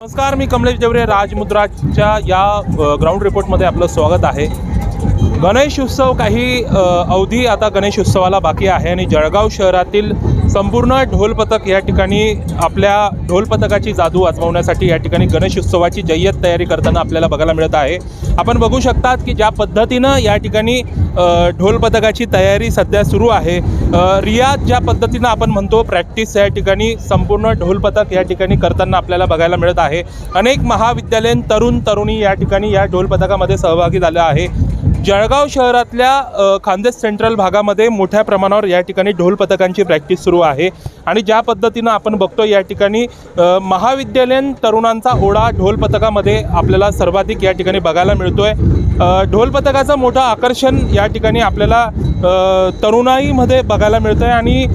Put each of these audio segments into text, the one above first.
नमस्कार मी कमलेश देवरे राजमुद्राच्या या ग्राउंड रिपोर्टमध्ये आपलं स्वागत आहे. गणेश उत्सव काही अवधी आता गणेश उत्सवाला बाकी आहे आणि जळगाव शहरातील संपूर्ण ढोल पथक या ठिकाणी आपल्या ढोल पथकाची जादू आजमावण्यासाठी या ठिकाणी गणेश उत्सवाची जय्यत तयारी करताना आपल्याला बघायला मिळत आहे. आपण बघू शकतात की ज्या पद्धतीनं या ठिकाणी ढोल पथकाची तयारी सध्या सुरू आहे. रियाज ज्या पद्धतीनं आपण म्हणतो प्रॅक्टिस या ठिकाणी संपूर्ण ढोल पथक या ठिकाणी करताना आपल्याला बघायला मिळत आहे. अनेक महाविद्यालयीन तरुण तरुणी या ठिकाणी या ढोल पथकामध्ये सहभागी झाल्या आहे. जळगाव शहरातल्या अ, खानदेश सेंट्रल भागामध्ये मोठ्या प्रमाणावर या ठिकाणी ढोल पथकांची प्रॅक्टिस सुरू आहे. आणि ज्या पद्धतीनं आपण बघतो या ठिकाणी महाविद्यालयीन तरुणांचा ओढा ढोल पथकामध्ये आपल्याला सर्वाधिक या ठिकाणी बघायला मिळतो आहे ढोल पथकाचं मोठं आकर्षण या ठिकाणी आपल्याला तरुणाईमध्ये बघायला मिळतं आहे आणि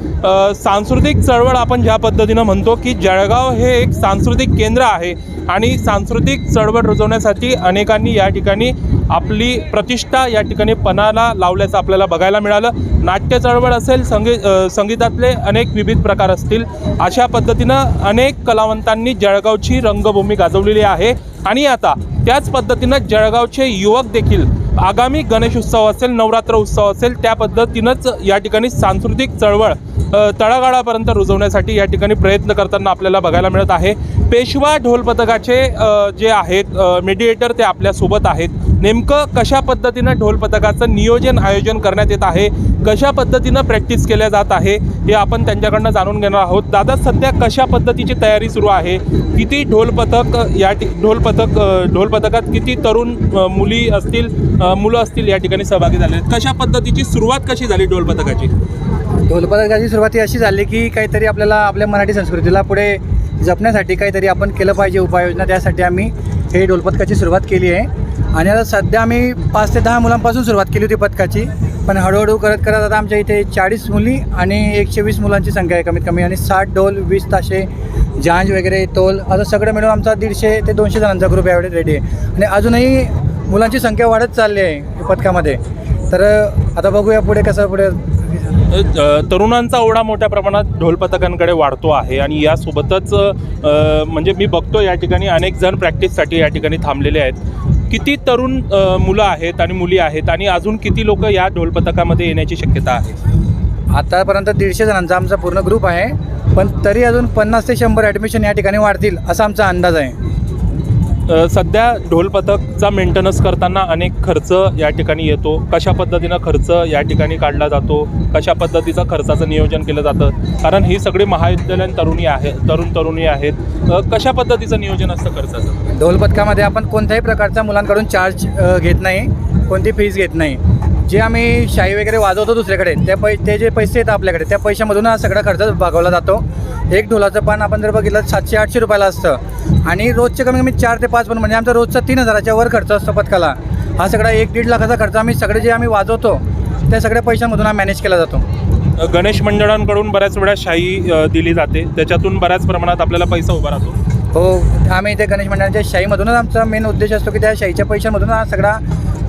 सांस्कृतिक चळवळ आपण ज्या पद्धतीनं म्हणतो की जळगाव हे एक सांस्कृतिक केंद्र आहे आणि सांस्कृतिक चळवळ रुजवण्यासाठी अनेकांनी या ठिकाणी आपली प्रतिष्ठा या ठिकाणी पणाला लावल्याचं आपल्याला बघायला मिळालं. नाट्य चळवळ असेल संगी संगीतातले अनेक विविध प्रकार असतील अशा पद्धतीनं अनेक कलावंतांनी जळगावची रंगभूमी गाजवलेली आहे. आणि आता त्याच पद्धतीनं जळगावचे युवक देखील आगामी गणेश उत्सव असेल नवरात्र उत्सव असेल त्या पद्धतीनंच या ठिकाणी सांस्कृतिक चळवळ तळागाळापर्यंत रुजवण्यासाठी या ठिकाणी प्रयत्न करताना आपल्याला बघायला मिळत आहे. पेशवा ढोल पथकाचे जे आहेत मेडिएटर ते आपल्यासोबत आहेत. नेमकं कशा पद्धतीनं ढोल पथकाचं नियोजन आयोजन करण्यात येत आहे? कशा पद्धतीनं प्रॅक्टिस केल्या जात आहे? हे आपण त्यांच्याकडनं जाणून घेणार आहोत. दादा सध्या कशा पद्धतीची तयारी सुरू आहे? किती ढोल पथक या ठि ढोल पथक ढोल पथकात किती तरुण मुली असतील मुलं असतील या ठिकाणी सहभागी झाले आहेत? कशा पद्धतीची सुरुवात कशी झाली ढोल पथकाची? ढोलपथकाची सुरुवात ही अशी झाली की काहीतरी आपल्याला आपल्या मराठी संस्कृतीला पुढे जपण्यासाठी काहीतरी आपण केलं पाहिजे उपाययोजना. त्यासाठी आम्ही हे ढोलपथकाची सुरुवात केली आहे. आणि आता सध्या आम्ही पाच ते दहा मुलांपासून सुरुवात केली होती पथकाची. पण हळूहळू करत करत आता आमच्या इथे चाळीस मुली आणि एकशे वीस मुलांची संख्या आहे कमीत कमी. आणि साठ ढोल वीस ताशे जांज वगैरे तोल असं सगळं मिळून आमचा दीडशे ते दोनशे जणांचा ग्रुप यावेळी रेडी आहे. आणि अजूनही मुलांची संख्या वाढत चालली आहे पथकामध्ये. तर आता बघूया पुढे कसं पुढे तरुणांचा ओढा मोठ्या प्रमाणात ढोल पथकांकडे वाढतो आहे आणि यासोबतच म्हणजे मी बघतो या ठिकाणी अनेक जण प्रॅक्टिससाठी या ठिकाणी थांबलेले आहेत. किती तरुण मुलं आहेत आणि मुली आहेत आणि अजून किती लोक या ढोल पथकामध्ये येण्याची शक्यता आहे? आतापर्यंत दीडशे जणांचा आमचा पूर्ण ग्रुप आहे पण तरी अजून पन्नास ते शंभर ॲडमिशन या ठिकाणी वाढतील असा आमचा अंदाज आहे. सध्या ढोल पथकचा मेंटेनन्स करताना अनेक खर्च या ठिकाणी येतो. कशा पद्धतीनं खर्च या ठिकाणी काढला जातो? कशा पद्धतीचं खर्चाचं नियोजन केलं जातं? कारण ही सगळी महाविद्यालयीन तरुणी आहे तरुण तरुणी आहेत. कशा पद्धतीचं नियोजन असतं खर्चाचं? ढोल पथकामध्ये आपण कोणत्याही प्रकारचा मुलांकडून चार्ज घेत नाही कोणती फीज घेत नाही. जे आम्ही शाही वगैरे वाजवतो दुसऱ्याकडे त्या पै ते जे पैसे येतात आपल्याकडे त्या पैशामधून हा सगळा खर्च भागवला जातो. एक ढोलाचं पान आपण जर बघितलं सातशे आठशे रुपयाला असतं. आणि रोजचे कमी कमी चार ते पाच पण म्हणजे आमचा रोजचा तीन हजाराच्या वर खर्च असतो पथकाला. हा सगळा एक दीड लाखाचा खर्च आम्ही सगळे जे आम्ही वाजवतो त्या सगळ्या पैशामधून हा मॅनेज केला जातो. गणेश मंडळांकडून बऱ्याच वेळा शाही अ, दिली जाते. त्याच्यातून बऱ्याच प्रमाणात आपल्याला पैसा उभा राहतो. हो आम्ही इथे गणेश मंडळाच्या शाहीमधूनच आमचा मेन उद्देश असतो की त्या शाहीच्या पैशांमधून हा सगळा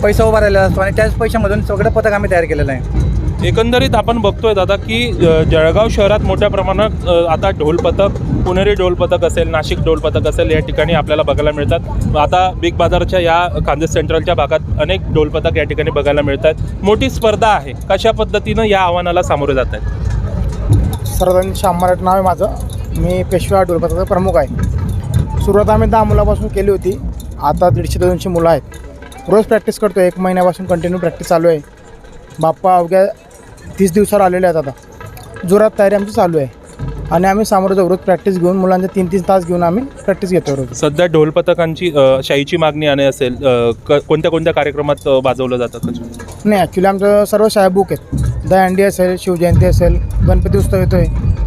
पैसा उभा राहिलेला असतो आणि त्याच पैशामधून सगळं पथक आम्ही तयार केलेलं आहे. एकंदरीत आपण बघतोय दादा की अ, जळगाव शहरात मोठ्या प्रमाणात अ, आता ढोल पथक पुणेरी ढोल पथक असेल नाशिक ढोल पथक असेल या ठिकाणी आपल्याला बघायला मिळतात. आता बिग बाजारच्या या खानदेश सेंट्रलच्या भागात अनेक ढोल पथक या ठिकाणी बघायला मिळतात. मोठी स्पर्धा आहे. कशा पद्धतीनं या आव्हानाला सामोरे जात आहेत? सर्वांनी श्याम मराठ नाव आहे माझं. मी पेशवा ढोलपथकाचा प्रमुख आहे. सुरुवात आम्ही दहा मुलापासून केली होती. आता दीडशे ते दोनशे मुलं आहेत. रोज प्रॅक्टिस करतो एक महिन्यापासून कंटिन्यू प्रॅक्टिस चालू आहे. बाप्पा अवघ्या तीस दिवसावर आलेले आहेत आता. जोरात तयारी आमची चालू आहे. आणि आम्ही सामोरं जाऊ. रोज प्रॅक्टिस घेऊन मुलांचे तीन तीन तास घेऊन आम्ही प्रॅक्टिस घेतो रोज. सध्या ढोल पथकांची अ, शाईची मागणी आणि असेल अ, क- कोणत्या कोणत्या कार्यक्रमात अ, वाजवलं जातं नाही ॲक्च्युली आमचं सर्व शाळा बुक आहेत. दहंडी असेल शिवजयंती असेल गणपती उत्सव येतो आहे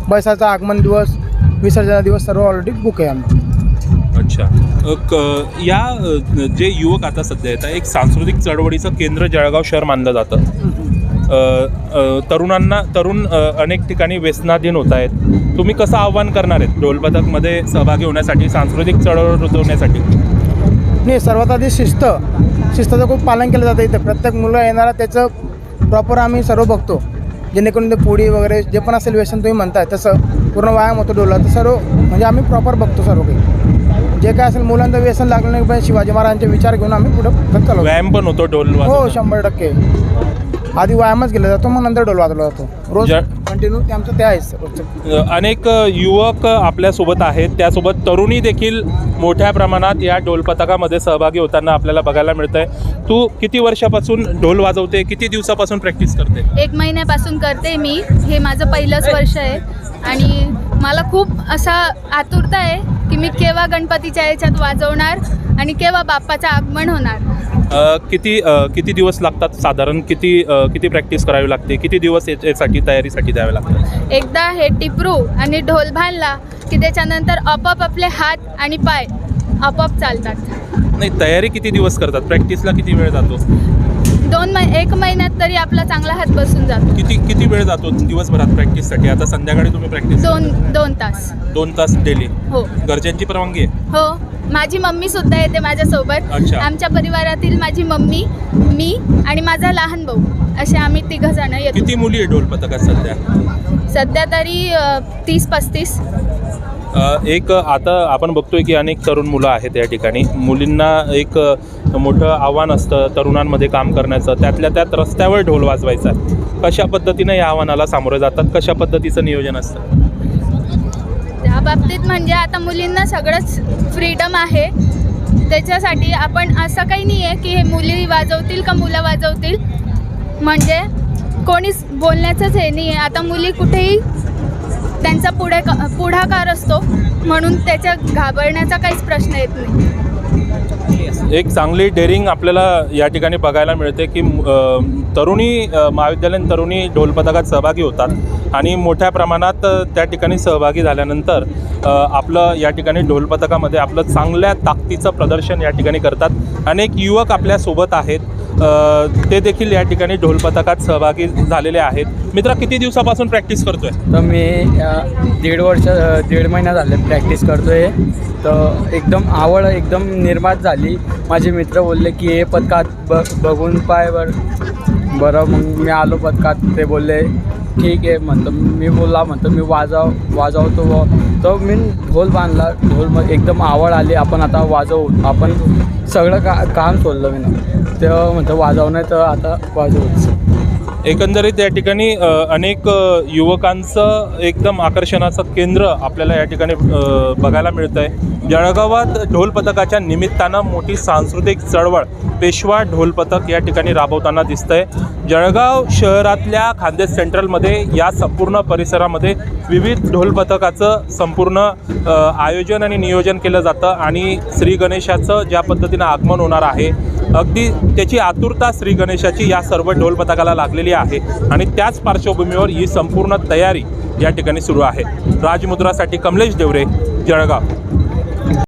बैसाचा आगमन दिवस विसर्जन दिवस सर्व ऑलरेडी बुक आहे आमचं अच्छा. क- या जे युवक आता सध्या येतात एक सांस्कृतिक चळवळीचं केंद्र जळगाव शहर मानलं जातं. अ, अ, तरुणांना तरुण अ, अनेक ठिकाणी व्यसनाधीन होत आहेत. तुम्ही कसं आव्हान करणार आहेत ढोलपथकमध्ये सहभागी होण्यासाठी सांस्कृतिक चळवळ रुजवण्यासाठी? नाही सर्वात आधी शिस्त. शिस्ताचं खूप पालन केलं जातं इथं. प्रत्येक मुलं येणारा त्याचं प्रॉपर आम्ही सर्व बघतो. जेणेकरून ते पोळी वगैरे जे पण असेल व्यसन तुम्ही म्हणताय तसं पूर्ण व्यायाम होतो डोला तर सर्व म्हणजे आम्ही प्रॉपर बघतो सर्व काही. जे काय असेल मुलांचं व्यसन लागलं नाही पण शिवाजी महाराजांचे विचार घेऊन आम्ही पुढे चालू व्यायाम पण होतो ढोल हो. शंभर टक्के. आधी व्यायामच केला जातो मग नंतर डोल वाजवला जातो रोज ज्या- कंटिन्यू ते आमचं ते आहेच रोजचं. अ, अनेक अ, युवक अ, आपल्यासोबत आहेत. त्यासोबत तरुणी देखील मोठ्या प्रमाणात या ढोल पथकामध्ये सहभागी होताना आपल्याला बघायला मिळतंय. तू किती वर्षापासून ढोल वाजवते? किती दिवसापासून प्रॅक्टिस करते? एक महिन्यापासून करते मी. हे माझं पहिलंच वर्ष आहे. आणि मला खूप असा आतुरता आहे की मी केव्हा गणपतीच्या याच्यात वाजवणार आणि केव्हा बाप्पाचं आगमन होणार? अ, किती अ, किती दिवस लागतात साधारण? किती अ, किती प्रॅक्टिस करावी लागते? किती दिवस याच्या- यासाठी तयारीसाठी द्यावे लागतात? एकदा हे टिपरू आणि ढोल बांधला की त्याच्यानंतर आपोआप आपले हात आणि पाय आपोआप चालतात. नाही तयारी किती दिवस करतात? प्रॅक्टिसला किती वेळ जातो? दोन मै एक महिन्यात तरी आपला चांगला हात बसून जातो. किती किती वेळ जातो दिवसभरात प्रॅक्टिससाठी? आता संध्याकाळी तुम्ही प्रॅक्टिस दोन दोन तास. दोन तास डेली? हो. घरच्यांची परवानगी आहे? हो. माझी मम्मी सुद्धा येते माझ्यासोबत. अच्छा. आमच्या परिवारातील माझी मम्मी मी आणि माझा लहान भाऊ असे आम्ही तिघ जण येतो. किती मुली आहे ढोल पथकात सध्या? सध्या तरी तीस पस्तीस. एक आता आपण बघतोय की अनेक तरुण मुलं आहेत या ठिकाणी. मुलींना एक मोठं आव्हान असतं तरुणांमध्ये काम करण्याचं. त्यातल्या त्यात रस्त्यावर ढोल वाजवायचा. कशा पद्धतीनं या आव्हानाला सामोरे जातात? कशा पद्धतीचं नियोजन असतं? त्या बाबतीत म्हणजे आता मुलींना सगळंच फ्रीडम आहे. त्याच्यासाठी आपण असं काही नाही आहे की हे मुली वाजवतील का मुलं वाजवतील. म्हणजे कोणीच बोलण्याचंच हे नाही आहे आता मुली कुठेही त्यांचा पुढे पुढाकार असतो म्हणून त्याच्या घाबरण्याचा काहीच प्रश्न येत नाही. एक चांगली डेअरिंग आपल्याला या ठिकाणी बघायला मिळते की तरुणी महाविद्यालयीन तरुणी ढोल पथकात सहभागी होतात आणि मोठ्या प्रमाणात त्या ठिकाणी सहभागी झाल्यानंतर आपलं या ठिकाणी ढोल पथकामध्ये आपलं चांगल्या ताकदीचं प्रदर्शन या ठिकाणी करतात. अनेक युवक आपल्यासोबत आहेत. ते देखील या ठिकाणी ढोल पथकात सहभागी झालेले आहेत. मित्रा किती दिवसापासून प्रॅक्टिस करतोय? तर मी दीड वर्ष दीड महिना झाले प्रॅक्टिस करतो आहे तर एकदम आवड एकदम निर्माण झाली. माझे मित्र बोलले की हे पथकात ब बघून पाय बर बरं मग मी आलो पथकात. ते बोलले ठीक आहे म्हणतो मी बोलला म्हणतो मी वाजव वाजवतो व तर मी ढोल बांधला ढोल मग एकदम आवड आली आपण आता वाजवू आपण सगळं का काम सोडलं मी तेव्हा म्हणतो वाजवणं तर आता वाजवूच. एकंदरीत या ठिकाणी अनेक युवकांचं एकदम आकर्षणाचं केंद्र आपल्याला या ठिकाणी बघायला मिळतं आहे जळगावात ढोल पथकाच्या निमित्तानं मोठी सांस्कृतिक चळवळ पेशवा ढोल पथक या ठिकाणी राबवताना दिसतंय. जळगाव शहरातल्या खानदेश सेंट्रलमध्ये या संपूर्ण परिसरामध्ये विविध ढोल पथकाचं संपूर्ण आयोजन आणि नियोजन केलं जातं आणि श्री गणेशाचं ज्या पद्धतीनं आगमन होणार आहे अगदी त्याची आतुरता श्री गणेशाची या सर्व ढोल पथकाला लागलेली आहे. आणि त्याच पार्श्वभूमीवर ही संपूर्ण तयारी या ठिकाणी सुरू आहे. राजमुद्रासाठी कमलेश देवरे जळगाव.